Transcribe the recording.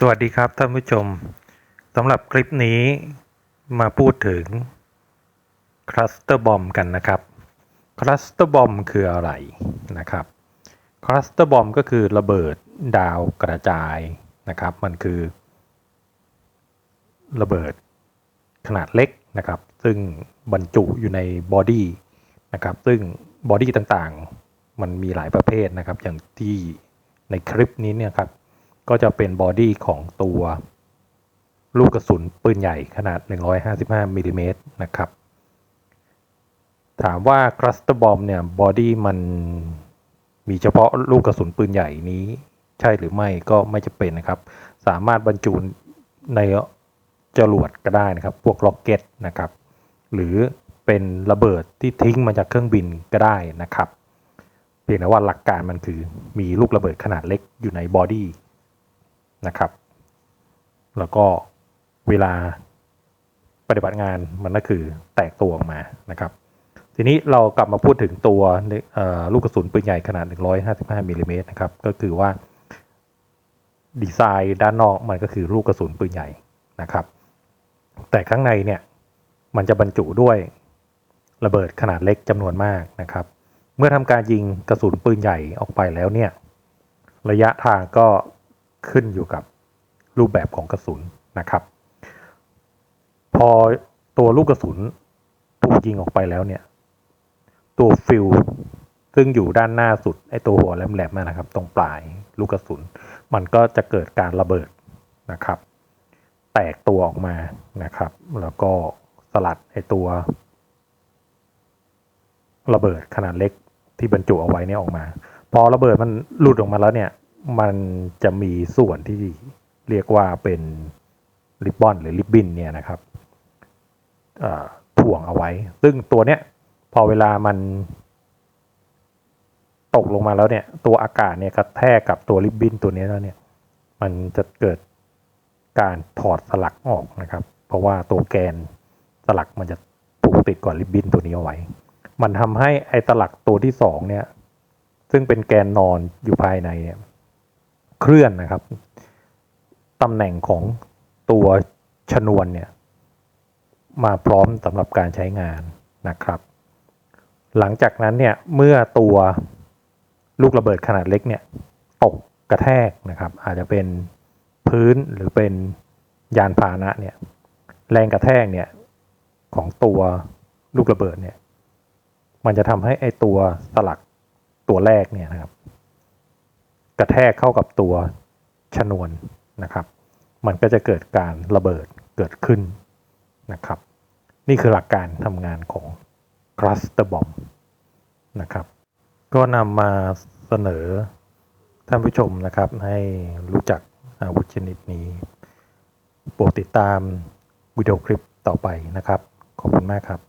สวัสดีครับท่านผู้ชมสำหรับคลิปนี้มาพูดถึงคลัสเตอร์บอมกันนะครับคลัสเตอร์บอมคืออะไรนะครับคลัสเตอร์บอมก็คือระเบิดดาวกระจายนะครับ มันคือ ระเบิดขนาดเล็กนะครับ ซึ่งบรรจุอยู่ในบอดี้นะครับซึ่งบอดี้ต่างๆ มันมีหลายประเภทนะครับ อย่างที่ในคลิปนี้เนี่ยครับ ก็จะเป็นบอดี้ของตัวลูกกระสุนปืนใหญ่ขนาด 155มิลลิเมตรนะครับ ถามว่าคลัสเตอร์บอมเนี่ยบอดี้มันมีเฉพาะลูกกระสุนปืนใหญ่นี้ ใช่หรือไม่ก็ไม่จะเป็นนะครับ สามารถบรรจุในจรวดก็ได้นะครับ พวกล็อกเก็ตนะครับ หรือเป็นระเบิดที่ทิ้งมาจากเครื่องบินก็ได้นะครับ เพียงแต่ว่าหลักการมันคือมีลูกระเบิดขนาดเล็กอยู่ในบอดี้ นะครับ แล้วก็เวลาปฏิบัติงานมันก็คือแตกตัวออกมานะครับ ทีนี้เรากลับมาพูดถึงตัวลูกกระสุนปืนใหญ่ขนาด 155มิลลิเมตรนะครับ ก็คือว่าดีไซน์ด้านนอกมันก็คือลูกกระสุนปืนใหญ่นะครับ แต่ข้างในเนี่ยมันจะบรรจุด้วยระเบิดขนาดเล็กจำนวนมากนะครับ เมื่อทำการยิงกระสุนปืนใหญ่ออกไปแล้วเนี่ยระยะทางก็ ขึ้นอยู่กับรูปแบบของกระสุนนะครับ พอตัวลูกกระสุนถูกยิงออกไปแล้วเนี่ย ตัวฟิลซึ่งอยู่ด้านหน้าสุดไอตัวหัวแหลมๆนะครับ ตรงปลายลูกกระสุน มันก็จะเกิดการระเบิดนะครับ แตกตัวออกมานะครับ แล้วก็สลัดไอตัว ระเบิดขนาดเล็กที่บรรจุเอาไว้เนี่ยออกมา พอระเบิดมันหลุดออกมาแล้วเนี่ย มันจะมีส่วนที่เรียกว่าเป็นริบบอนหรือริบบินเนี่ยนะครับถ่วงเอาไว้ ซึ่งตัวเนี้ยพอเวลามันตกลงมาแล้วเนี่ย ตัวอากาศเนี่ยกระแทกกับตัวริบบินตัวนี้แล้วเนี่ย มันจะเกิดการถอดสลักออกนะครับ เพราะว่าตัวแกนสลักมันจะผูกติดก่อนริบบินตัวนี้เอาไว้ มันทำให้ไอ้ตลักตัวที่สองเนี่ย ซึ่งเป็นแกนนอนอยู่ภายในเนี่ย เคลื่อนนะครับตำแหน่งของตัวชนวนเนี่ยมาพร้อมสำหรับการใช้งานนะครับ หลังจากนั้นเนี่ยเมื่อตัวลูกระเบิดขนาดเล็กเนี่ยตกกระแทกนะครับ อาจจะเป็นพื้นหรือเป็นยานพาหนะเนี่ยแรงกระแทกเนี่ยของตัวลูกระเบิดเนี่ยมันจะทำให้ไอตัวสลักตัวแรกเนี่ยนะครับ กระแทกเข้ากับตัวชนวนนะครับ มันก็จะเกิดการระเบิดเกิดขึ้นนะครับ นี่คือหลักการทำงานของคลัสเตอร์บอมนะครับ ก็นำมาเสนอท่านผู้ชมนะครับ ให้รู้จักอาวุธชนิดนี้โปรดติดตามวิดีโอคลิปต่อไปนะครับ ขอบคุณมากครับ